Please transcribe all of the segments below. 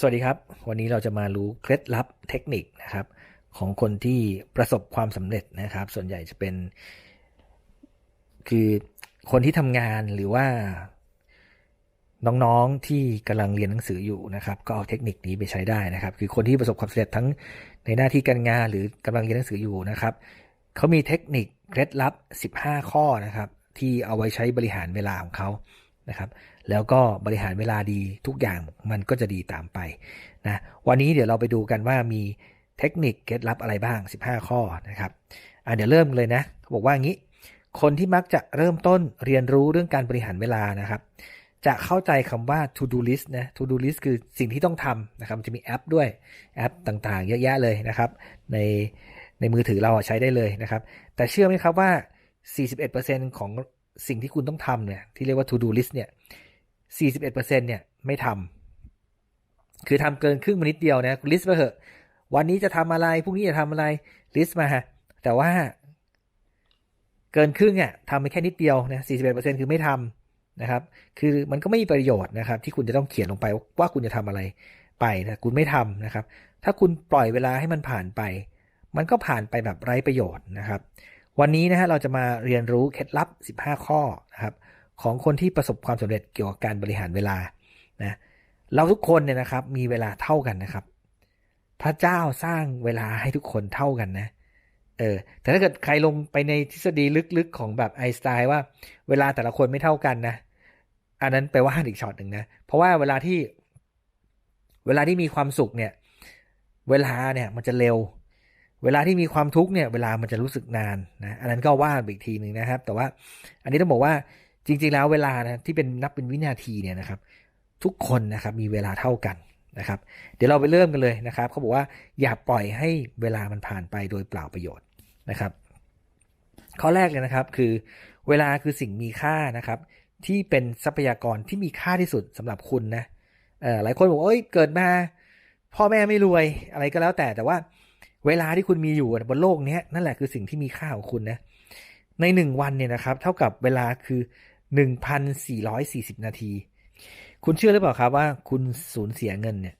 สวัสดีครับ วันนี้เราจะมารู้เคล็ดลับเทคนิคนะครับ ของคนที่ประสบความสำเร็จนะครับ ส่วนใหญ่จะเป็น คือคนที่ทำงานหรือว่า น้องๆที่กำลังเรียนหนังสืออยู่นะครับ ก็เอาเทคนิคนี้ไปใช้ได้นะครับ คือคนที่ประสบความสำเร็จทั้งในหน้าที่การงานหรือกำลังเรียนหนังสืออยู่นะครับเขามีเทคนิคเคล็ดลับ 15 ข้อนะครับ ที่เอาไว้ใช้บริหารเวลาของเขานะครับ แล้วก็บริหารเวลาดีทุกอย่างมันก็จะดีตามไปนะวันนี้เดี๋ยวเราไปดูกันว่ามีเทคนิคเคล็ดลับอะไรบ้าง 15 ข้อนะครับอะเดี๋ยวเริ่มเลยนะเขาบอกว่างี้ คนที่มักจะเริ่มต้นเรียนรู้เรื่องการบริหารเวลานะครับ จะเข้าใจคำว่า to do list นะ to do list คือสิ่งที่ต้องทำนะครับจะมีแอปด้วยแอปต่างๆ เยอะแยะเลยนะครับในในมือถือเราใช้ได้เลยนะครับ แต่เชื่อไหมครับว่า 41%ของสิ่งที่คุณต้องทำเนี่ยที่เรียกว่า to do list เนี่ย 41%เนี่ยไม่ทำคือทำเกินครึ่งมานิดเดียวนะลิสต์มาเถอะ วันนี้จะทำอะไรพรุ่งนี้จะทำอะไรลิสต์มาฮะแต่ว่า เกินครึ่งอะทำไปแค่นิดเดียวนะ41%คือไม่ทำนะครับ คือมันก็ไม่มีประโยชน์นะครับ ที่คุณจะต้องเขียนลงไปว่าคุณจะทำอะไรไปนะคุณไม่ทำนะครับ ถ้าคุณปล่อยเวลาให้มันผ่านไป มันก็ผ่านไปแบบไร้ประโยชน์นะครับ วันนี้นะฮะเราจะมาเรียนรู้เคล็ดลับ 15 ข้อนะครับ ของคนที่ประสบความสำเร็จเกี่ยวกับการบริหารเวลานะเราทุกคนเนี่ยนะครับมีเวลาเท่ากันนะครับ พระเจ้าสร้างเวลาให้ทุกคนเท่ากันนะเออแต่ถ้าเกิดใครลงไปในทฤษฎีลึกๆของแบบไอสไตน์ว่าเวลาแต่ละคนไม่เท่ากันนะ อันนั้นไปว่าอีกช็อตหนึ่งนะ เพราะว่าเวลาที่เวลาที่มีความสุขเนี่ย เวลาเนี่ยมันจะเร็ว เวลาที่มีความทุกข์เนี่ย เวลามันจะรู้สึกนานนะ อันนั้นก็ว่าอีกทีหนึ่งนะครับ แต่ว่าอันนี้ต้องบอกว่า จริงๆแล้วเวลานะที่เป็นนับเป็นวินาทีเนี่ยนะครับ ทุกคนนะครับมีเวลาเท่ากันนะครับ เดี๋ยวเราไปเริ่มกันเลยนะครับเขาบอกว่าอย่าปล่อยให้เวลามันผ่านไปโดยเปล่าประโยชน์นะครับ ข้อแรกเลยนะครับคือเวลาคือสิ่งมีค่านะครับ ที่เป็นทรัพยากรที่มีค่าที่สุดสำหรับคุณนะหลายคนบอกเอ้ยเกิดมาพ่อแม่ไม่รวยอะไรก็แล้วแต่แต่ว่าเวลาที่คุณมีอยู่บนโลกนี้นั่นแหละคือสิ่งที่มีค่าของคุณนะในหนึ่งวันเนี่ยนะครับ เท่ากับเวลาคือ 1,440 นาที คุณเชื่อหรือเปล่าครับว่าคุณสูญเสียเงินเนี่ย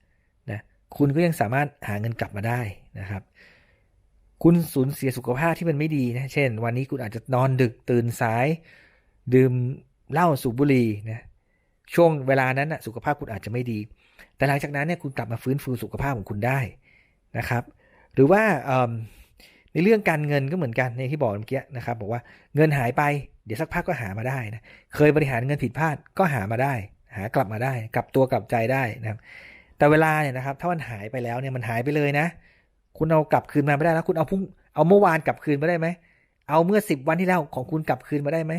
นะคุณก็ยังสามารถหาเงินกลับมาได้นะครับ คุณสูญเสียสุขภาพที่มันไม่ดีนะเช่น วันนี้คุณอาจจะนอนดึกตื่นสาย ดื่มเหล้าสูบบุหรี่นะช่วงเวลานั้นนะสุขภาพคุณอาจจะไม่ดี แต่หลังจากนั้นเนี่ยคุณกลับมาฟื้นฟูสุขภาพของคุณได้นะครับ หรือว่าในเรื่องการเงินก็เหมือนกันในที่บอกเมื่อกี้นะครับ บอกว่าเงินหายไป เดี๋ยวสักพักก็หามาได้นะเคยบริหารเงินผิดพลาดก็หามาได้ หากลับมาได้ กลับตัวกลับใจได้นะครับแต่เวลาเนี่ยนะครับ ถ้ามันหายไปแล้วเนี่ยมันหายไปเลยนะ คุณเอากลับคืนมาไม่ได้แล้ว คุณเอาพุ่งเอาเมื่อวานกลับคืนมาได้ไหมเอาเมื่อสิบวันที่แล้วของคุณกลับคืนมาได้ไหม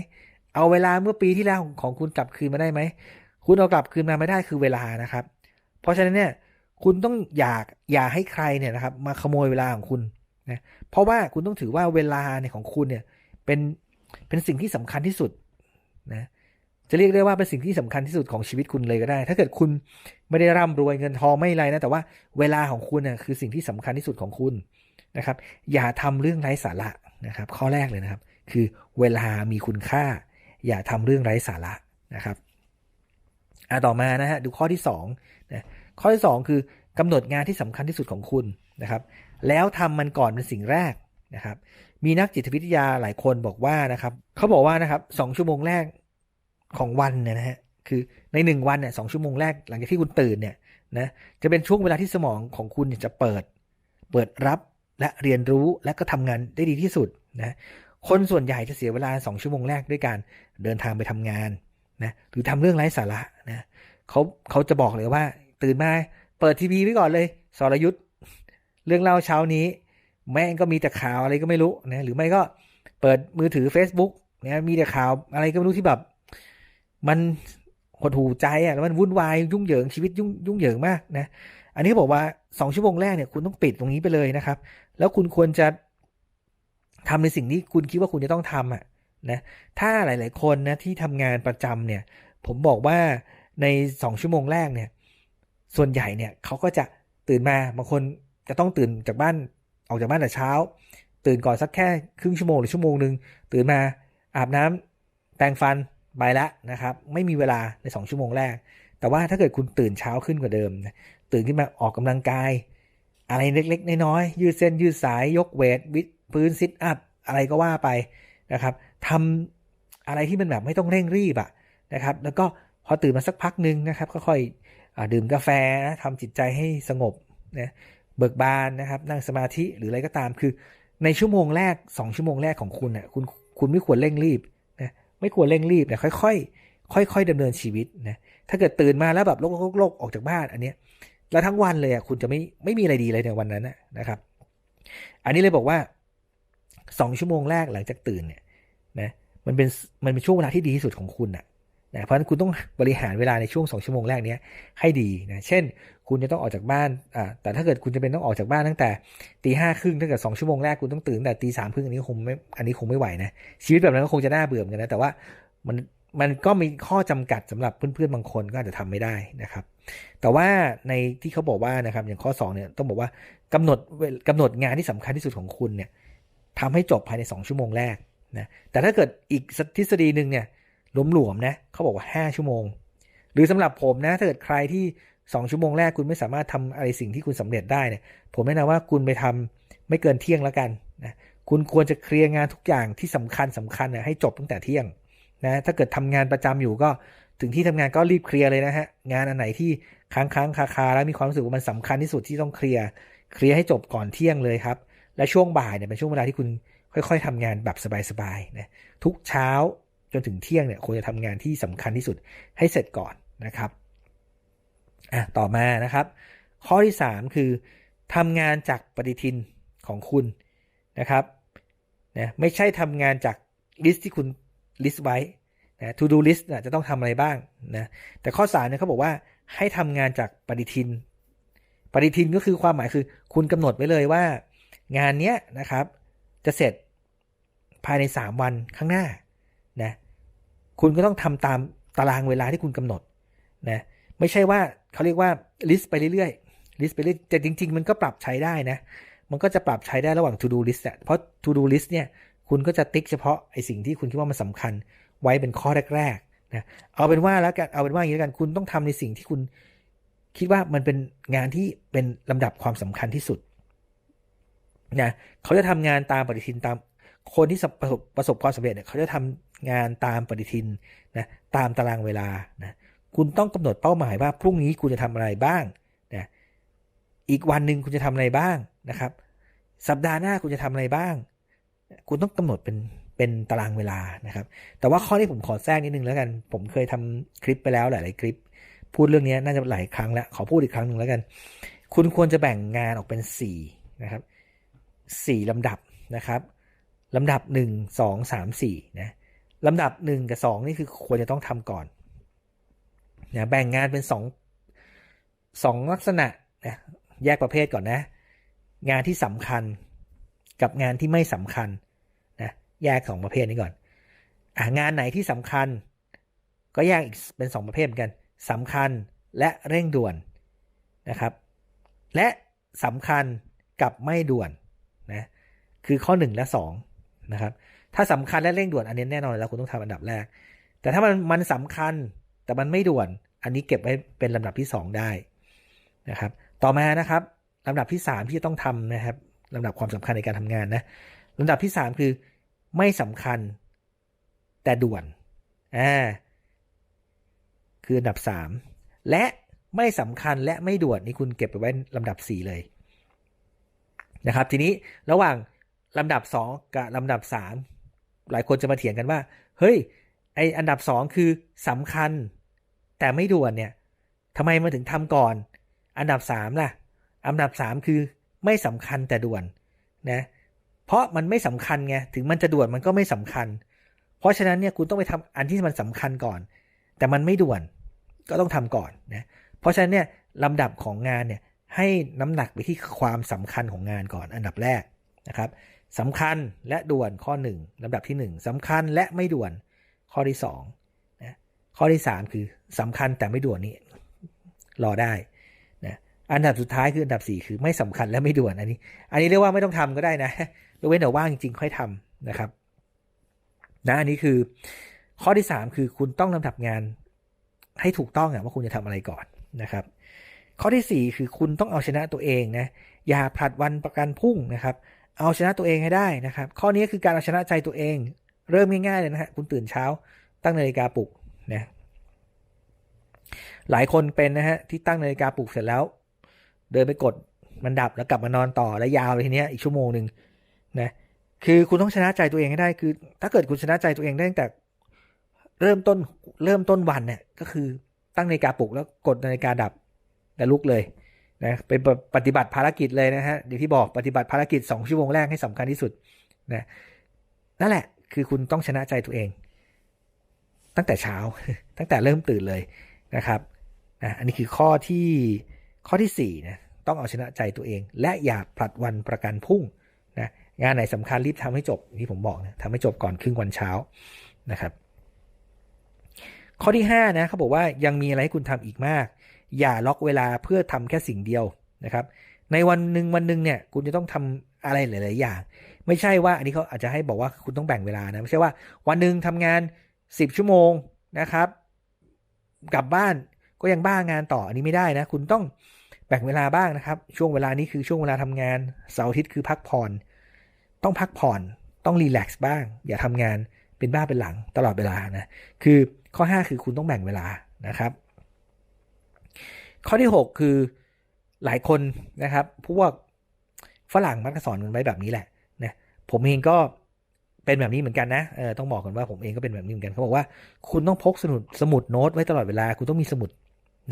เอาเวลาเมื่อปีที่แล้วของคุณกลับคืนมาได้ไหมคุณเอากลับคืนมาไม่ได้คือเวลานะครับ เพราะฉะนั้นเนี่ยคุณต้องอยากอย่าให้ใครเนี่ยนะครับ มาขโมยเวลาของคุณนะเพราะว่าคุณต้องถือว่าเวลาเนี่ยของคุณเนี่ยเป็น เป็นสิ่งที่สำคัญที่สุดนะจะเรียกได้ว่าเป็นสิ่งที่สำคัญที่สุดของชีวิตคุณเลยก็ได้ ถ้าเกิดคุณไม่ได้ร่ำรวยเงินทองไม่ไรนะ แต่ว่าเวลาของคุณนะ่ะคือสิ่งที่สำคัญที่สุดของคุณนะครับ อย่าทำเรื่องไร้สาระนะครับ ข้อแรกเลยนะครับ คือเวลามีคุณค่า อย่าทำเรื่องไร้สาระนะครับอ่าต่อมานะฮะดูข้อที่2นะข้อที่ 2 คือกำหนดงานที่สำคัญที่สุดของคุณนะครับ แล้วทำมันก่อนเป็นสิ่งแรกนะครับ มีนักจิตวิทยาหลายคนบอกว่านะครับเขาบอกว่านะครับสองชั่วโมงแรกของวันเนี่ยนะฮะคือในหนึ่งวันเนี่ยสองชั่วโมงแรกหลังจากที่คุณตื่นเนี่ยนะจะเป็นช่วงเวลาที่สมองของคุณจะเปิด เปิดรับและเรียนรู้และก็ทำงานได้ดีที่สุดนะคนส่วนใหญ่จะเสียเวลาสองชั่วโมงแรกด้วยการเดินทางไปทำงานนะหรือทำเรื่องไร้สาระนะเขาเขาจะบอกเลยว่า ตื่นมาเปิดทีวีไว้ก่อนเลยสรยุทธ์เรื่องเล่าเช้านี้ แม่งก็มีแต่ข่าวอะไรก็ไม่รู้นะหรือไม่ก็เปิดมือถือ Facebook นะมีแต่ข่าวอะไรก็ไม่รู้ที่แบบ มันหดหูใจอะแล้วมันวุ่นวายยุ่งเหยิงชีวิตยุ่งยุ่งเหยิงมากนะอันนี้บอกว่าสองชั่วโมงแรกเนี่ยคุณต้องปิดตรงนี้ไปเลยนะครับ แล้วคุณควรจะทำในสิ่งที่คุณคิดว่าคุณจะต้องทำอะนะถ้าหลาย ๆ คนนะที่ทำงานประจำเนี่ย ผมบอกว่าในสองชั่วโมงแรกเนี่ย ส่วนใหญ่เนี่ยเขาก็จะตื่นมาบางคนจะต้องตื่นจากบ้าน ออกจากบ้านแต่เช้า ตื่นก่อนสักแค่ครึ่งชั่วโมงหรือชั่วโมงหนึ่งตื่นมาอาบน้ำแปรงฟันไปละนะครับ ไม่มีเวลาใน 2 ชั่วโมงแรก แต่ว่าถ้าเกิดคุณตื่นเช้าขึ้นกว่าเดิม ตื่นขึ้นมาออกกำลังกาย อะไรเล็กๆน้อยๆยืดเส้นยืดสายยกเวทวิดพื้นซิทอัพอะไรก็ว่าไปนะครับทำอะไรที่มันแบบไม่ต้องเร่งรีบอะนะครับ แล้วก็พอตื่นมาสักพักหนึ่งนะครับ ก็ค่อยอดื่มกาแฟนะทำจิตใจให้สงบนะ เบิกบานนะครับ นั่งสมาธิหรืออะไรก็ตามคือ ในชั่วโมงแรก 2 ชั่วโมงแรกของคุณน่ะคุณคุณไม่ควรเร่งรีบนะไม่ควรเร่งรีบนะค่อยๆค่อยๆดำเนินชีวิตนะถ้าเกิดตื่นมาแล้วแบบโลกโลกโลกออกจากบ้านอันเนี้ยแล้วทั้งวันเลยอะคุณจะไม่ไม่มีอะไรดีเลยในวันนั้นนะครับ อันนี้เลยบอกว่าสองชั่วโมงแรกหลังจากตื่นเนี่ยนะมันเป็นมันเป็นช่วงเวลาที่ดีที่สุดของคุณอะ นะเพราะฉะนั้นคุณต้องบริหารเวลาในช่วงสองชั่วโมงแรกนี้ให้ดีนะเช่น คุณจะต้องออกจากบ้านอ่าแต่ถ้าเกิดคุณจะเป็นต้องออกจากบ้านตั้งแต่ตีห้าครึ่งถ้าเกิดสองชั่วโมงแรกคุณต้องตื่นแต่ตีสามครึ่งอันนี้คงไม่อันนี้คงไม่ไหวนะชีวิตแบบนั้นก็คงจะน่าเบื่อเหมือนกันนะแต่ว่ามันมันก็มีข้อจำกัดสำหรับเพื่อนๆบางคนก็อาจจะทำไม่ได้นะครับ แต่ว่าในที่เขาบอกว่านะครับอย่างข้อ2เนี่ยต้องบอกว่ากำหนดกำหนดงานที่สำคัญที่สุดของคุณเนี่ยทำให้จบภายใน 2 ชั่วโมงแรกนะแต่ถ้าเกิดอีกทฤษฎีหนึ่งเนี่ย หลวมๆนะเขาบอกว่า 5 ชั่วโมง หรือสำหรับผมนะถ้าเกิดใครที่ 2 ชั่วโมงแรกคุณไม่สามารถทำอะไรสิ่งที่คุณสำเร็จได้เนี่ยผมแนะนำว่าคุณไปทำไม่เกินเที่ยงแล้วกันนะคุณควรจะเคลียร์งานทุกอย่างที่สำคัญสำคัญนะให้จบตั้งแต่เที่ยงนะถ้าเกิดทำงานประจำอยู่ก็ถึงที่ทำงานก็รีบเคลียร์เลยนะฮะงานอันไหนที่ค้างค้างคาคาแล้วมีความรู้สึกว่ามันสำคัญที่สุดที่ต้องเคลียร์เคลียร์ให้จบก่อนเที่ยงเลยครับ และช่วงบ่ายเนี่ยเป็นช่วงเวลาที่คุณค่อย ๆทำงานแบบสบายๆนะทุกเช้า จนถึงเที่ยงเนี่ยควรจะทำงานที่สำคัญที่สุดให้เสร็จก่อนนะครับอะต่อมานะครับ ข้อที่ 3 คือทำงานจากปฏิทินของคุณนะครับนะไม่ใช่ทำงานจากลิสต์ที่คุณลิสต์ไว้นะ to do list นะจะต้องทำอะไรบ้างนะแต่ข้อ3เนี่ยเขาบอกว่าให้ทำงานจากปฏิทิน ปฏิทินก็คือความหมายคือ คุณกำหนดไว้เลยว่า งานเนี้ยนะครับ จะเสร็จภายใน 3 วันข้างหน้า คุณก็ต้องทำตามตารางเวลาที่คุณกำหนดนะไม่ใช่ว่าเขาเรียกว่าลิสต์ไปเรื่อยๆลิสต์ไปเรื่อยแต่จริง ๆ มันก็ปรับใช้ได้นะ มันก็จะปรับใช้ได้ระหว่าง to do list อะเพราะ to do list เนี่ยคุณก็จะติ๊กเฉพาะไอสิ่งที่คุณคิดว่ามันสาคัญไว้เป็นข้อแรกๆนะเอาเป็นว่าแล้วกันเอาเป็นว่าอย่างนี้แล้วกันคุณต้องทำในสิ่งที่คุณคิดว่ามันเป็นงานที่เป็นลำดับความสำคัญที่สุดนะเขาจะทำงานตามปฏิทินตามคนที่ประสบประสบความสำเร็จเนี่ยเขาจะทำ งานตามปฏิทินนะตามตารางเวลานะคุณต้องกำหนดเป้าหมายว่าพรุ่งนี้คุณจะทำอะไรบ้างนะอีกวันหนึ่งคุณจะทำอะไรบ้างนะครับ สัปดาห์หน้าคุณจะทำอะไรบ้าง คุณต้องกำหนดเป็นเป็นตารางเวลานะครับ แต่ว่าข้อนี้ผมขอแทรกนิดนึงแล้วกัน ผมเคยทำคลิปไปแล้วหลาย ๆ คลิป พูดเรื่องนี้น่าจะหลายครั้งแล้ว ขอพูดอีกครั้งหนึ่งแล้วกัน คุณควรจะแบ่งงานออกเป็น4นะครับ4ลำดับนะครับลำดับ 1 2 3 4นะ ลำดับ1กับ2นี่คือควรจะต้องทำก่อนนะแบ่งงานเป็น2 2ลักษณะนะแยกประเภทก่อนนะ งานที่สำคัญกับงานที่ไม่สำคัญแยกสองประเภทนี้ก่อนองานไหนที่สำคัญ ก็แยกอีกเป็นสองประเภทเหมือนกันสำคัญและเร่งด่วนนะครับ และสำคัญกับไม่ด่วนนะคือข้อ 1 และ 2 นะครับ ถ้าสำคัญและเร่งด่วนอันนี้แน่นอนแล้วคุณต้องทำอันดับแรก แต่ถ้ามันมันสำคัญแต่มันไม่ด่วน อันนี้เก็บไว้เป็นลำดับที่ 2 ได้นะครับ ต่อมานะครับลำดับที่ 3 ที่จะต้องทำนะครับลำดับความสำคัญในการทำงานนะลำดับที่ 3 คือไม่สำคัญแต่ด่วนอ่าคืออันดับ 3 และไม่สำคัญและไม่ด่วนนี่คุณเก็บไปไว้ลำดับ 4 เลยนะครับ ทีนี้ระหว่าง ลำดับ2กับลำดับ3หลายคนจะมาเถียงกันว่า เฮ้ย ไออันดับ2คือสำคัญ แต่ไม่ด่วนเนี่ยทำไมมาถึงทำก่อน อันดับ3ล่ะ อันดับ3คือไม่สำคัญแต่ด่วนนะ เพราะมันไม่สำคัญไง ถึงมันจะด่วนมันก็ไม่สำคัญ เพราะฉะนั้นเนี่ยคุณต้องไปทำอันที่มันสำคัญก่อน แต่มันไม่ด่วนก็ต้องทำก่อนนะ เพราะฉะนั้นเนี่ยลำดับของงานเนี่ยให้น้ำหนักไปที่ความสำคัญของงานก่อนอันดับแรกนะครับ สำคัญและด่วนข้อ 1ลำดับที่ 1สำคัญและไม่ด่วนข้อที่2นะข้อที่ 3 คือสำคัญแต่ไม่ด่วนนี่รอได้นะอันดับสุดท้ายคืออันดับ 4 คือไม่สำคัญและไม่ด่วนอันนี้ อันนี้เรียกว่าไม่ต้องทำก็ได้นะยกเว้นแต่ว่างจริงๆค่อยทำนะครับนะอันนี้คือข้อที่ 3 คือคุณต้องลำดับงานให้ถูกต้องอะว่าคุณจะทำอะไรก่อนนะครับ ข้อที่ 4 คือคุณต้องเอาชนะตัวเองนะอย่าผลัดวันประกันพรุ่งนะครับ เอาชนะตัวเองให้ได้นะครับ ข้อนี้คือการเอาชนะใจตัวเอง เริ่มง่ายๆเลยนะฮะคุณตื่นเช้า ตั้งนาฬิกาปลุกนะหลายคนเป็นนะฮะที่ตั้งนาฬิกาปลุกเสร็จแล้ว เดินไปกดมันดับแล้วกลับมานอนต่อแล้วยาวเลยทีเนี้ยอีกชั่วโมงหนึ่งนะคือคุณต้องชนะใจตัวเองให้ได้คือ ถ้าเกิดคุณชนะใจตัวเองได้ตั้งแต่ เริ่มต้นเริ่มต้นวันเนี่ยก็คือตั้งนาฬิกาปลุกแล้วกดนาฬิกาดับแล้วลุกเลย นะเป็นปฏิบัติภารกิจเลยนะฮะเดี๋ยวที่บอกปฏิบัติภารกิจ 2 ชั่วโมงแรกให้สำคัญที่สุดนะนั่นแหละคือคุณต้องชนะใจตัวเอง ตั้งแต่เช้าตั้งแต่เริ่มตื่นเลยนะครับนะอันนี้คือข้อที่ข้อที่4นะต้องเอาชนะใจตัวเอง และอย่าผลัดวันประกันพรุ่งนะงานไหนสำคัญรีบทำให้จบที่ผมบอกนะทำให้จบก่อนครึ่งวันเช้านะครับ ข้อที่5นะเขาบอกว่ายังมีอะไรให้คุณทำอีกมาก อย่าล็อกเวลาเพื่อทำแค่สิ่งเดียวนะครับ ในวันหนึ่งวันหนึ่งเนี่ยคุณจะต้องทำอะไรหลาย ๆ อย่าง ไม่ใช่ว่าอันนี้เขาอาจจะให้บอกว่าคุณต้องแบ่งเวลานะไม่ใช่ว่าวันหนึ่งทำงาน 10 ชั่วโมงนะครับ กลับบ้านก็ยังบ้างานต่ออันนี้ไม่ได้นะ คุณต้องแบ่งเวลาบ้างนะครับ ช่วงเวลานี้คือช่วงเวลาทำงานเสาร์อาทิตย์คือพักผ่อน ต้องพักผ่อนต้องรีแลกซ์บ้าง อย่าทำงานเป็นบ้าเป็นหลังตลอดเวลานะคือข้อ 5 คือคุณต้องแบ่งเวลานะครับ ข้อที่ 6 คือหลายคนนะครับ พวกฝรั่งมักจะสอนกันไว้แบบนี้แหละนะผมเองก็เป็นแบบนี้เหมือนกันนะเออต้องบอกกันว่าผมเองก็เป็นแบบนี้เหมือนกันเขาบอกว่าคุณต้องพกสมุดสมุดโน้ตไว้ตลอดเวลา คุณต้องมีสมุด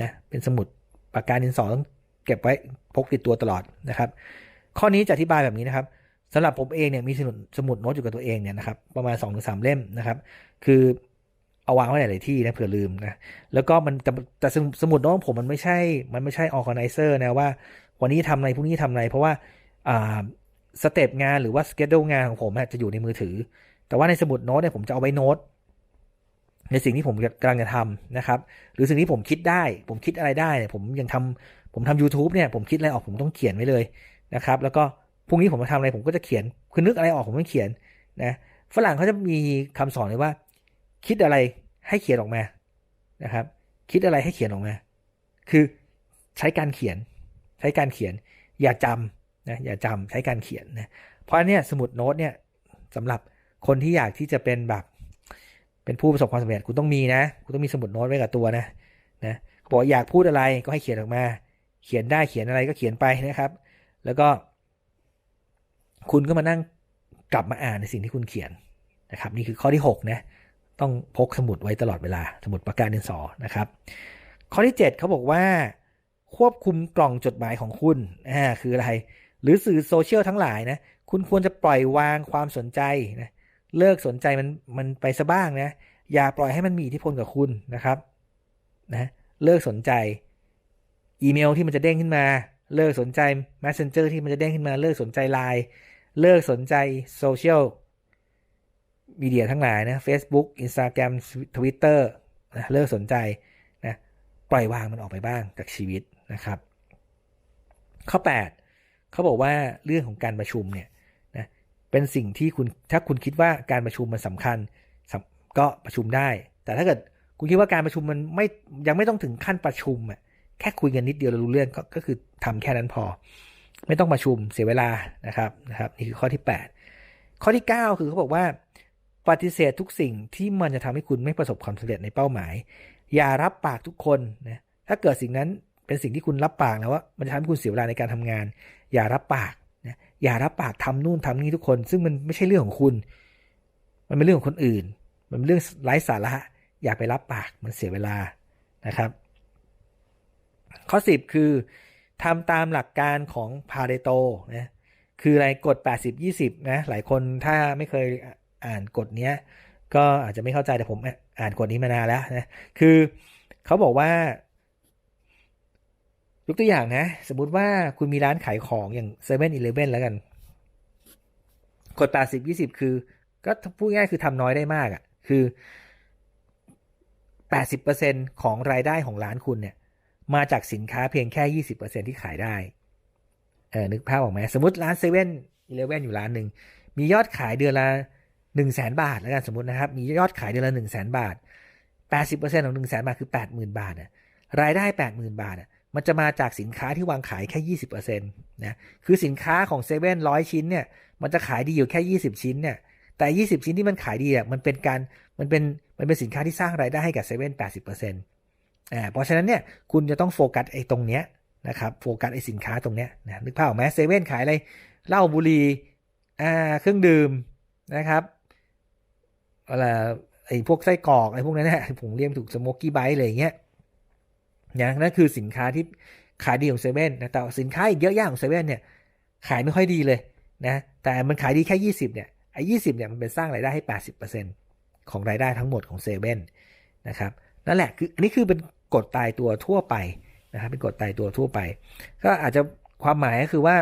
นะเป็นสมุดปากกาดินสอต้องเก็บไว้พกติดตัวตลอดนะครับ ข้อนี้จะอธิบายแบบนี้นะครับสำหรับผมเองเนี่ยมีสมุดสมุดโน้ตอยู่กับตัวเองเนี่ยนะครับประมาณ2อถึงสเล่มนะครับ คือ เอาวางไว้หลาย ๆ ที่นะเผื่อลืมนะ แล้วก็มันแต่แต่สมุดโน้ตผมมันไม่ใช่ มันไม่ใช่ออ g a แกไนเซอร์นะว่า วันนี้ทำอะไรพรุ่งนี้ทำอะไร เพราะว่าอ่าสเต็ปงานหรือว่าสเกจดูงานของผมจะอยู่ในมือถือ แต่ว่าในสมุดโน้ตเนี่ยผมจะเอาไว้โน้ตในสิ่งที่ผมกำลังจะทำนะครับ หรือสิ่งที่ผมคิดได้ ผมคิดอะไรได้เนี่ยผมยังทำผมทำ YouTube เนี่ยผมคิดอะไรออกผมต้องเขียนไว้เลยนะครับ แล้วก็พรุ่งนี้ผมจะทำอะไรผมก็จะเขียน คือนึกอะไรออกผมต้องเขียนนะฝรั่งเขาจะมีคำสอนเลยว่า คิดอะไรให้เขียนออกมานะครับ คิดอะไรให้เขียนออกมา คือใช้การเขียน ใช้การเขียน อย่าจำนะอย่าจำใช้การเขียนนะเพราะเนี่ยสมุดโน้ตเนี่ยสำหรับคนที่อยากที่จะเป็นแบบ เป็นผู้ประสบความสำเร็จคุณต้องมีนะคุณต้องมีสมุดโน้ตไว้กับตัวนะนะบอกอยากพูดอะไรก็ให้เขียนออกมา เขียนได้เขียนอะไรก็เขียนไปนะครับ แล้วก็ คุณก็มานั่งกลับมาอ่านในสิ่งที่คุณเขียนนะครับ นี่คือข้อที่6นะ ต้องพกสมุดไว้ตลอดเวลา สมุดปากกาดินสอนะครับ ข้อที่ 7เขาบอกว่า ควบคุมกล่องจดหมายของคุณอ่าคืออะไร หรือสื่อโซเชียลทั้งหลายนะคุณควรจะปล่อยวางความสนใจนะเลิกสนใจมันมันไปซะบ้างนะอย่าปล่อยให้มันมีอิทธิพลกับคุณนะครับนะเลิกสนใจอีเมลที่มันจะเด้งขึ้นมา เลิกสนใจ Messenger ที่มันจะเด้งขึ้นมา เลิกสนใจไลน์เลิกสนใจโซเชียล มีเดียทั้งหลายนะ Facebook Instagram Twitter นะเลิกสนใจนะปล่อยวางมันออกไปบ้างจากชีวิตนะครับ ข้อ 8เขาบอกว่าเรื่องของการประชุมเนี่ยนะเป็นสิ่งที่คุณถ้าคุณคิดว่าการประชุมมันสำคัญก็ประชุมได้ แต่ถ้าเกิดคุณคิดว่าการประชุมมันไม่ยังไม่ต้องถึงขั้นประชุมอะแค่คุยกันนิดเดียวเรารู้เรื่องกก็คือทำแค่นั้นพอ ไม่ต้องประชุมเสียเวลานะครับนะครับ นี่คือข้อที่ 8 ข้อที่ 9 คือเขาบอกว่า ปฏิเสธทุกสิ่งที่มันจะทำให้คุณไม่ประสบความสำเร็จในเป้าหมาย อย่ารับปากทุกคนนะถ้าเกิดสิ่งนั้นเป็นสิ่งที่คุณรับปากนะว่ามันจะทำให้คุณเสียเวลาในการทำงาน อย่ารับปากนะอย่ารับปากทำนู่นทำนี่ทุกคน ซึ่งมันไม่ใช่เรื่องของคุณ มันเป็นเรื่องของคนอื่น มันเป็นเรื่องไร้สาระอย่าไปรับปากมันเสียเวลานะครับ ข้อ 10 คือทำตามหลักการของพาเรโตนะคืออะไรกฎ 80-20นะหลายคนถ้าไม่เคย อ่านกฎนี้ก็อาจจะไม่เข้าใจแต่ผมอ่านกฎนี้มานานแล้วนะคือเขาบอกว่ายกตัวอย่างนะ สมมุติว่าคุณมีร้านขายของอย่างเซเว่นอีเลฟเว่นแล้วกันกฎแปดสิบยี่สิบคือ ก็พูดง่ายคือทำน้อยได้มากอะ่ะ คือแปดสิบเปอร์เซ็นของรายได้ของร้านคุณเนี่ย มาจากสินค้าเพียงแค่ยี่สิบเปอร์เซ็นที่ขายได้ เออนึกภาพออกไหมสมมติร้านเซเว่นอีเลฟเว่นอยู่ร้านหนึ่ง มียอดขายเดือนละ หนึ่งแสนบาทแล้วกันสมมตินะครับ มียอดขายเดือนละหนึ่งแสนบาท 80%ของ1 0 0 0 0แบาทคือ 80,000 บาทอะรายได้ 80,000 บาทอะมันจะมาจากสินค้าที่วางขายแค่ 20%นะคือสินค้าของเซเว่นร้อยชิ้นเนี่ยมันจะขายดีอยู่แค่ 20 ชิ้นเนี่ยแต่ 20 ชิ้นที่มันขายดีอะมันเป็นการมันเป็นมันเป็นสินค้าที่สร้างรายได้ให้กับเซเว่น80%อ่าเพราะฉะนั้นเนี่ยคุณจะต้องโฟกัสไอ้ตรงเนี้ยนะครับโฟกัสไอ้สินค้าตรงเนี้ยนะนึกภาพออกไหมเซเว่นขายอะไรเหล้าบุหรี่อ่าเครื่องดื่มนะครับ อะไรไอ้พวกไส้กรอกไอ้พวกนั้นนะผมเรียกถูกสโมกกี้ไบต์อะไรอย่างเงี้ยนะนั่นคือสินค้าที่ขายดีของเซเว่นนะแต่สินค้าอีกเยอะแยะของเซเว่นเนี่ยขายไม่ค่อยดีเลยนะแต่มันขายดีแค่ 20เนี่ยไอ้ยี่สิบเนี่ยมันเป็นสร้างรายได้ให้ 80%ของรายได้ทั้งหมดของเซเว่นนะครับนั่นแหละคืออันนี้คือเป็นกฎตายตัวทั่วไปนะครับเป็นกฎตายตัวทั่วไป ก็อาจจะความหมายก็คือว่า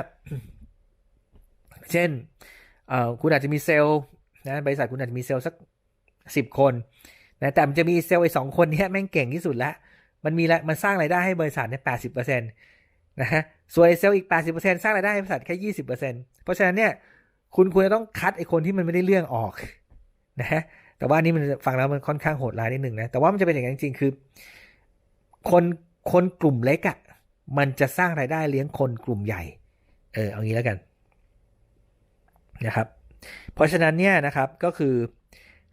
เช่นคุณอาจจะมีเซลล์นะบริษัทคุณอาจจะมีเซลล์สัก สิบคนนะแต่มันจะมีเซลล์ไอ้สองคนนี้แม่งเก่งที่สุดแล้วมันมีละมันสร้างรายได้ให้บริษัทเนี่ยแปดสิบเปอร์เซ็นต์นะฮะส่วนเซลล์อีกแปดสิบเปอร์เซ็นต์สร้างรายได้ให้บริษัทแค่ยี่สิบเปอร์เซ็นต์เพราะฉะนั้นเนี่ยคุณควรจะต้องคัดไอ้คนที่มันไม่ได้เรื่องออกนะฮะแต่ว่านี่มันฟังแล้วมันค่อนข้างโหดร้ายนิดหนึ่งนะแต่ว่ามันจะเป็นอย่างนั้นจริงๆคือ คนคนกลุ่มเล็กอะ่ะมันจะสร้างรายได้เลี้ยงคนกลุ่มใหญ่ เออเอางี้แล้วกันนะครับ เพราะฉะนั้นเนี่ยนะครับก็คือ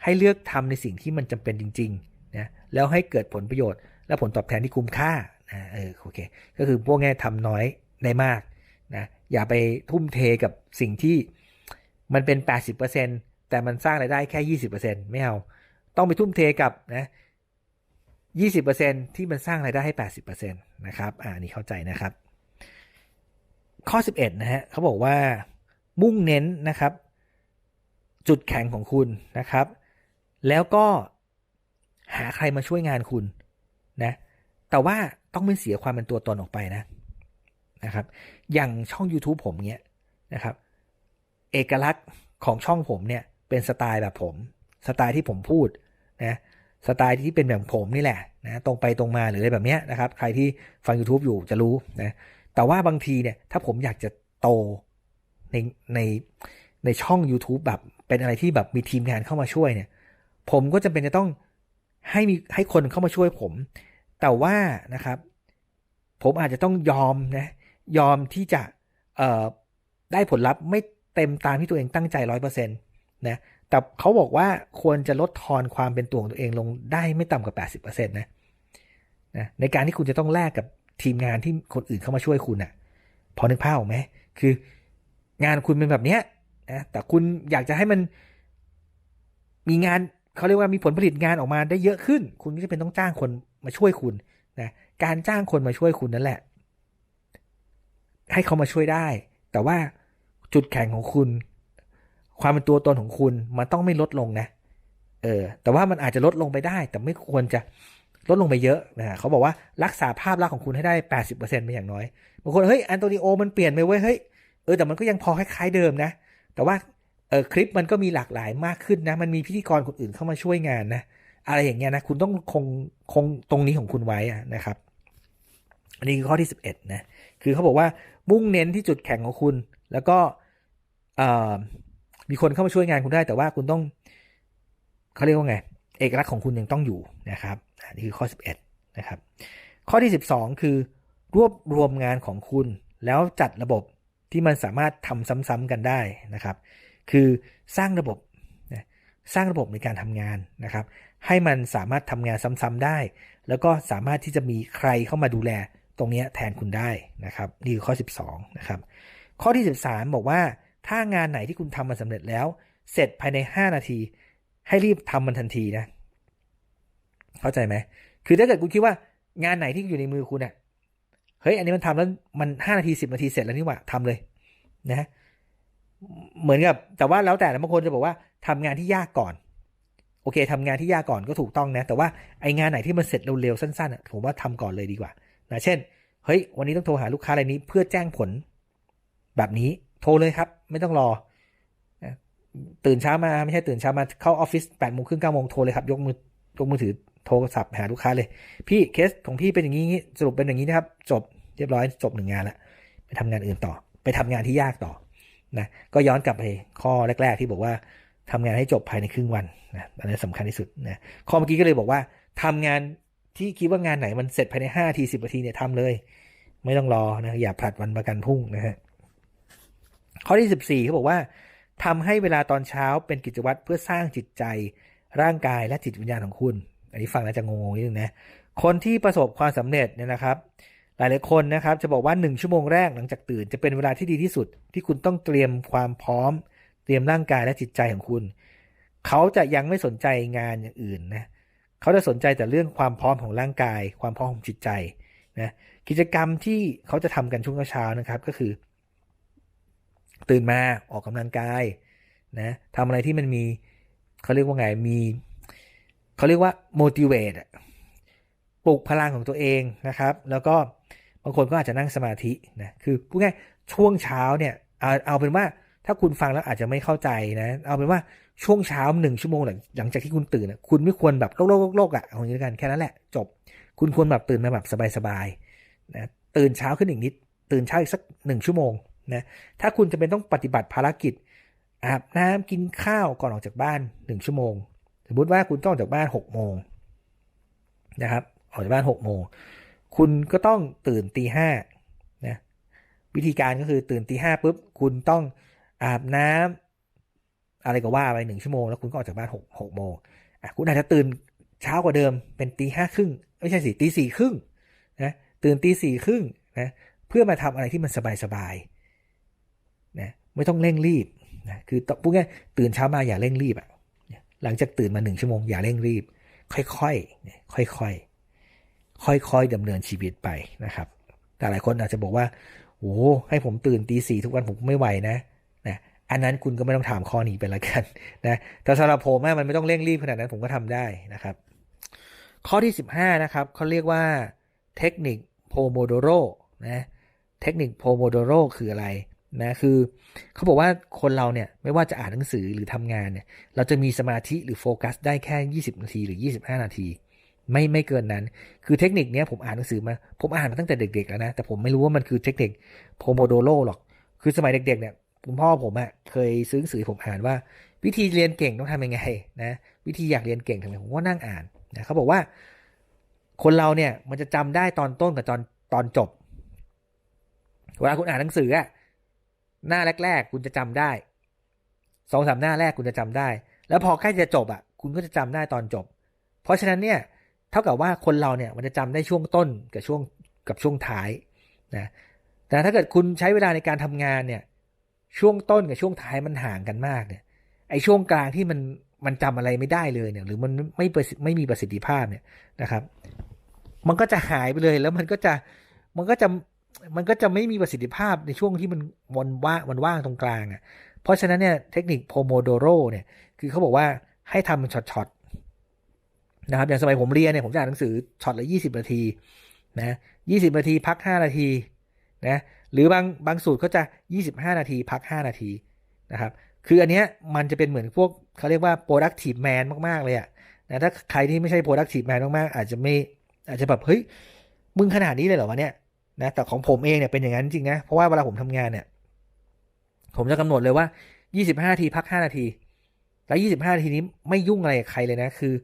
ให้เลือกทำในสิ่งที่มันจำเป็นจริงๆนะแล้วให้เกิดผลประโยชน์ และผลตอบแทนที่คุ้มค่านะเออโอเคก็คือพวกนี้ทำน้อยได้มากนะอย่าไปทุ่มเทกับสิ่งที่มันเป็น 80%แต่มันสร้างรายได้แค่ 20%ไม่เอาต้องไปทุ่มเทกับนะ20%ที่มันสร้างรายได้ให้ 80%นะครับอ่านี่เข้าใจนะครับ ข้อ 11นะฮะเขาบอกว่ามุ่งเน้นนะครับ จุดแข็งของคุณนะครับ แล้วก็หาใครมาช่วยงานคุณนะ แต่ว่าต้องไม่เสียความเป็นตัวตนออกไปนะนะครับ อย่างช่อง YouTube ผมเนี้ยนะครับ เอกลักษณ์ของช่องผมเนี่ยเป็นสไตล์แบบผม สไตล์ที่ผมพูดนะสไตล์ที่เป็นแบบผมนี่แหละนะตรงไปตรงมาหรืออะไรแบบนี้นะครับ ใครที่ฟัง YouTube อยู่จะรู้นะแต่ว่าบางทีเนี่ยถ้าผมอยากจะโตในในในช่อง YouTube แบบเป็นอะไรที่แบบมีทีมงานเข้ามาช่วยเนี่ย ผมก็จะเป็นจะต้องให้มีให้คนเข้ามาช่วยผม แต่ว่านะครับ ผมอาจจะต้องยอมนะยอมที่จะได้ผลลัพธ์ไม่เต็มตามที่ตัวเองตั้งใจร้อยเปอร์เซ็นต์นะแต่เขาบอกว่าควรจะลดทอนความเป็นตัวของตัวเองลงได้ไม่ต่ำกว่า 80%นะนะในการที่คุณจะต้องแลกกับทีมงานที่คนอื่นเข้ามาช่วยคุณอะ่ะ พอนึกภาพออกไหมคืองานคุณเป็นแบบเนี้ยนะแต่คุณอยากจะให้มันมีงาน เขาเรียกว่ามีผลผลิตงานออกมาได้เยอะขึ้น คุณก็จะเป็นต้องจ้างคนมาช่วยคุณนะการจ้างคนมาช่วยคุณนั่นแหละ ให้เขามาช่วยได้ แต่ว่าจุดแข็งของคุณ ความเป็นตัวตนของคุณมันต้องไม่ลดลงนะเออแต่ว่ามันอาจจะลดลงไปได้ แต่ไม่ควรจะลดลงไปเยอะนะเขาบอกว่ารักษาภาพลักษณ์ของคุณให้ได้แปดสิบเปอร์เซ็นต์เป็นอย่างน้อยบางคนเฮ้ยอันโตนิโอมันเปลี่ยนไปเว้ยเฮ้ยเออแต่มันก็ยังพอคล้ายๆเดิมนะ แต่ว่า เออคลิปมันก็มีหลากหลายมากขึ้นนะ มันมีพิธีกรคนอื่นเข้ามาช่วยงานนะอะไรอย่างเงี้ยนะคุณต้องคงคงตรงนี้ของคุณไว้นะครับ อันนี้คือข้อที่สิบเอ็ดนะคือเขาบอกว่ามุ่งเน้นที่จุดแข็งของคุณ แล้วก็มีคนเข้ามาช่วยงานคุณได้ แต่ว่าคุณต้องเขาเรียกว่าไง เอกลักษณ์ของคุณยังต้องอยู่นะครับนี่คือข้อ 11 นะครับ ข้อที่ 12 คือรวบรวมงานของคุณแล้วจัดระบบที่มันสามารถทำซ้ำๆกันได้นะครับ คือสร้างระบบสร้างระบบในการทำงานนะครับ ให้มันสามารถทำงานซ้ำๆได้ แล้วก็สามารถที่จะมีใครเข้ามาดูแลตรงนี้แทนคุณได้นะครับนี่คือข้อ 12นะครับข้อที่ 13 บอกว่าถ้างานไหนที่คุณทำมันสำเร็จแล้ว เสร็จภายใน 5 นาที ให้รีบทำมันทันทีนะเข้าใจไหมคือถ้าเกิดคุณคิดว่างานไหนที่อยู่ในมือคุณเนะ่ยเฮ้ยอันนี้มันทำแล้วมันห้านาทีสิบนาทีเสร็จแล้วนี่ว่าทำเลยนะ เหมือนกับแต่ว่าแล้วแต่บางคนจะบอกว่าทำงานที่ยากก่อน โอเคทำงานที่ยากก่อนก็ถูกต้องนะ แต่ว่าไองานไหนที่มันเสร็จเร็วๆสั้นๆผมว่าทำก่อนเลยดีกว่านะเช่นเฮ้ย วันนี้ต้องโทรหาลูกค้ารายนี้เพื่อแจ้งผล แบบนี้โทรเลยครับ ไม่ต้องรอ ตื่นเช้ามาไม่ใช่ตื่นเช้ามาเข้าออฟฟิศแปดโมงครึ่งเก้าโมงโทรเลยครับ ยกมือยกมือถือโทรศัพท์หาลูกค้าเลย พี่เคสของพี่เป็นอย่างนี้สรุปเป็นอย่างนี้นะครับ จบเรียบร้อยจบหนึ่งงานแล้วไปทำงานอื่นต่อ ไปทำงานที่ยากต่อ นะก็ย้อนกลับไปข้อแรก ๆ ที่บอกว่าทำงานให้จบภายในครึ่งวันนะอันนี้สำคัญที่สุดนะข้อเมื่อกี้ก็เลยบอกว่าทำงานที่คิดว่างานไหนมันเสร็จภายในห้าทีสิบนาทีเนี่ยทำเลย ไม่ต้องรอนะอย่าผลัดวันประกันพรุ่งนะฮะข้อที่สิบสี่เขาบอกว่าทำให้เวลาตอนเช้าเป็นกิจวัตรเพื่อสร้างจิตใจร่างกายและจิตวิญญาณของคุณ อันนี้ฟังแล้วจะงงๆนิดนึงนะคนที่ประสบความสำเร็จเนี่ยนะครับ หลายๆคนนะครับจะบอกว่าหนึ่งชั่วโมงแรกหลังจากตื่น จะเป็นเวลาที่ดีที่สุด ที่คุณต้องเตรียมความพร้อม เตรียมร่างกายและจิตใจของคุณ เขาจะยังไม่สนใจงานอย่างอื่นนะเขาจะสนใจแต่เรื่องความพร้อมของร่างกาย ความพร้อมของจิตใจนะกิจกรรมที่เขาจะทำกันช่วงเช้านะครับก็คือ ตื่นมาออกกำลังกายนะทำอะไรที่มันมีเขาเรียกว่าไงมีเขาเรียกว่า motivate ปลุกพลังของตัวเองนะครับ แล้วก็บางคนก็อาจจะนั่งสมาธินะคือพูดง่ายช่วงเช้าเนี่ยเอาเอาเป็นว่าถ้าคุณฟังแล้วอาจจะไม่เข้าใจนะ เอาเป็นว่าช่วงเช้าหนึ่งชั่วโมงหลังหลังจากที่คุณตื่นคุณไม่ควรแบบโลกโลกโลกอะเอาอย่างนี้ด้วกันแค่นั้นแหละจบ คุณควรแบบตื่นมาแบบสบายๆนะตื่นเช้าขึ้นอีกนิด ตื่นเช้าอีกสักหนึ่งชั่วโมงนะถ้าคุณจะเป็นต้องปฏิบัติภารกิจอาบน้ำกินข้าวก่อนออกจากบ้านหนึ่งชั่วโมง สมมุติว่าคุณต้องออกจากบ้านหกโมงนะครับ ออกจากบ้านหกโมงคุณก็ต้องตื่นตีห้านะวิธีการก็คือตื่นตีห้าปุ๊บคุณต้องอาบน้ำอะไรก็ว่าไปหนึ่งชั่วโมงแล้วคุณก็ออกจากบ้านหกหกโมงคุณอาจจะตื่นเช้ากว่าเดิมเป็นตีห้าครึ่งไม่ใช่สิตีสี่ครึ่งนะตื่นตีสี่ครึ่งนะเพื่อมาทำอะไรที่มันสบายสบายๆนะไม่ต้องเร่งรีบนะคือพูดง่ายตื่นเช้ามาอย่าเร่งรีบอะหลังจากตื่นมาหนึ่งชั่วโมงอย่าเร่งรีบ ค่อยๆค่อยๆ ค่อยๆดำเนินชีวิตไปนะครับ แต่หลายคนอาจจะบอกว่าโอ้ให้ผมตื่นตีสี่ทุกวันผมไม่ไหวนะนะอันนั้นคุณก็ไม่ต้องถามข้อนี้ไปละกันนะแต่สำหรับผมมันไม่ต้องเร่งรีบขนาดนั้นผมก็ทำได้นะครับ ข้อที่ 15 นะครับเขาเรียกว่าเทคนิคโพโมโดโรนะเทคนิคโพโมโดโรคืออะไรนะคือเขาบอกว่าคนเราเนี่ยไม่ว่าจะอ่านหนังสือหรือทำงานเนี่ยเราจะมีสมาธิหรือโฟกัสได้แค่ 20 นาทีหรือ 25 นาที ไม่ไม่เกินนั้น คือเทคนิคเนี้ยผมอ่านหนังสือมา ผมอ่านมาตั้งแต่เด็กๆแล้วนะ แต่ผมไม่รู้ว่ามันคือเทคนิคโพโมโดโรหรอก คือสมัยเด็กๆเนี่ยคุณพ่อผมอะเคยซื้อหนังสือผมอ่านว่า วิธีเรียนเก่งต้องทำยังไงนะ วิธีอยากเรียนเก่งทำไงผมก็นั่งอ่านนะเขาบอกว่า คนเราเนี่ยมันจะจำได้ตอนต้นกับตอนตอนจบ เวลาคุณอ่านหนังสืออะหน้าแรก ๆ คุณจะจำได้สองสามหน้าแรกคุณจะจำได้ แล้วพอใกล้จะจบอะคุณก็จะจำได้ตอนจบ เพราะฉะนั้นเนี่ย เท่ากับว่าคนเราเนี่ยมันจะจำได้ช่วงต้นกับช่วงกับช่วงท้ายนะแต่ถ้าเกิดคุณใช้เวลาในการทำงานเนี่ยช่วงต้นกับช่วงท้ายมันห่างกันมากเนี่ยไอ้ช่วงกลางที่มันมันจำอะไรไม่ได้เลยเนี่ย หรือมันไม่ประสิทธิ์ไม่มีประสิทธิภาพเนี่ยนะครับ มันก็จะหายไปเลยแล้วมันก็จะมันก็จะมันก็จะไม่มีประสิทธิภาพในช่วงที่มันวันว่ามันว่างตรงกลางอะเพราะฉะนั้นเนี่ยเทคนิคโพโมโดโรเนี่ยคือเขาบอกว่าให้ทำเป็นช็อตๆ นะครับอย่างสมัยผมเรียนเนี่ยผมจะอ่านหนังสือช็อตละยี่สิบนาทีนะยี่สิบนาทีพักห้านาทีนะหรือบางบางสูตรก็จะยี่สิบห้านาทีพักห้านาทีนะครับคืออันเนี้ยมันจะเป็นเหมือนพวกเขาเรียกว่า productive man มาก ๆ เลยอะนะถ้าใครที่ไม่ใช่ productive man มาก ๆ อาจจะไม่อาจจะแบบเฮ้ยมึงขนาดนี้เลยเหรอวะเนี่ยนะแต่ของผมเองเนี่ยเป็นอย่างนั้นจริงนะเพราะว่าเวลาผมทำงานเนี่ย ผมจะกำหนดเลยว่า 25 นาทีพัก 5 นาที แล้ว 25 นาทีนี้ไม่ยุ่งอะไรกับใครเลยนะ คือ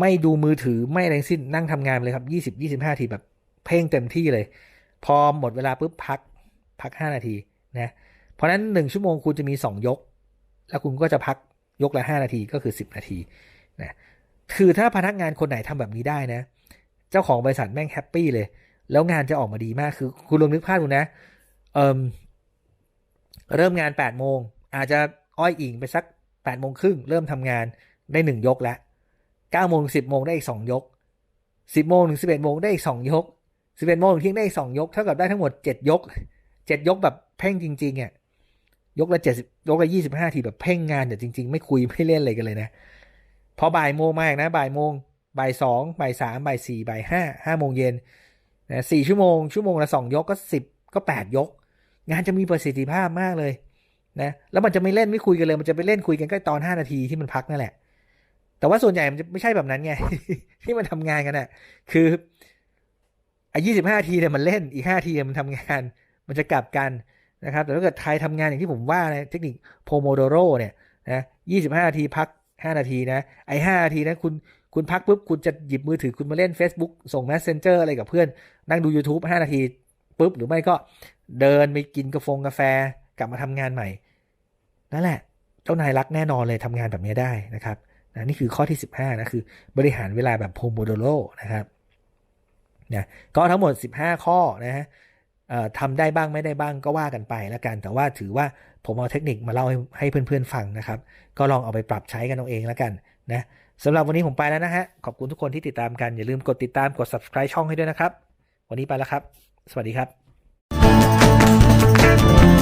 ไม่ดูมือถือไม่อะไรสิ้นนั่งทำงานเลยครับ20 25นาทีแบบเพ่งเต็มที่เลย พอหมดเวลาปุ๊บพักพัก5นาทีนะเพราะนั้น1ชั่วโมงคุณจะมี2ยก แล้วคุณก็จะพักยกละ5นาทีก็คือ10นาทีนะคือถ้าพนักงานคนไหนทำแบบนี้ได้นะ เจ้าของบริษัทแม่งแฮปปี้เลย แล้วงานจะออกมาดีมากคือคุณลองนึกภาพดูนะเอ่เริ่มงานแปดโมงอาจจะอ้อยอิงไปสักแปดโมงครึ่งเริ่มทำงานได้หนึ่งยกแล้ว เก้าโมงสิบโมงได้อีกสองยกสิบโมงถึงสิบเอ็ดโมงได้อีกสองยกสิบเอ็ดโมงถึงเที่ยงได้อีกสองยก เท่ากับได้ทั้งหมดเจ็ดยกเจ็ดยกแบบเพ่งจริงๆอะยกละเจ็ดสิบยกละยี่สิบห้าทีแบบเพ่งงานแต่จริง ๆ ไม่คุยไม่เล่นอะไรกันเลยนะ พอบ่ายโมงมาอีกนะ บ่ายโมงบ่ายสองบ่ายสามบ่ายสี่บ่ายห้าห้าโมงเย็นนะสี่ชั่วโมง ชั่วโมงละสองยกก็สิบก็แปดยก งานจะมีประสิทธิภาพมากเลยนะแล้วมันจะไม่เล่นไม่คุยกันเลย มันจะไปเล่นคุยกันก็ตอนห้านาทีที่มันพักนั่นแหละ แต่ว่าส่วนใหญ่มันจะไม่ใช่แบบนั้นไง ที่มันทำงานกันอะ คือไอ้ยี่สิบห้าทีเนี่ยมันเล่นอีกห้าทีมันทำงาน มันจะกลับกันนะครับ แต่ถ้าเกิดใครทำงานอย่างที่ผมว่าในเทคนิคโพโมโดโรเนี่ยนะยี่สิบห้าทีพัก5นาทีนะ ไอ้5นาทีนะคุณคุณพักปุ๊บคุณจะหยิบมือถือคุณมาเล่น Facebook ส่ง Messenger อะไรกับเพื่อน นั่งดู YouTube 5 นาทีปุ๊บ หรือไม่ก็เดินไปกินกาแฟกาแฟกลับมาทำงานใหม่ นั่นแหละ เจ้านายรักแน่นอนเลยทำงานแบบนี้ได้นะครับ นะนี่คือข้อที่ 15นะคือบริหารเวลาแบบโพโมโดโรนะครับนะก็ทั้งหมด 15 ข้อนะฮะทำได้บ้างไม่ได้บ้างก็ว่ากันไปล้วกัน แต่ว่าถือว่าผมเอาเทคนิคมาเล่าให้ให้เพื่อนๆฟังนะครับ ก็ลองเอาไปปรับใช้กันเอาเองล้วกันนะสำหรับวันนี้ผมไปแล้วนะฮะ ขอบคุณทุกคนที่ติดตามกัน อย่าลืมกดติดตามกด subscribe ช่องให้ด้วยนะครับ วันนี้ไปแล้วครับ สวัสดีครับ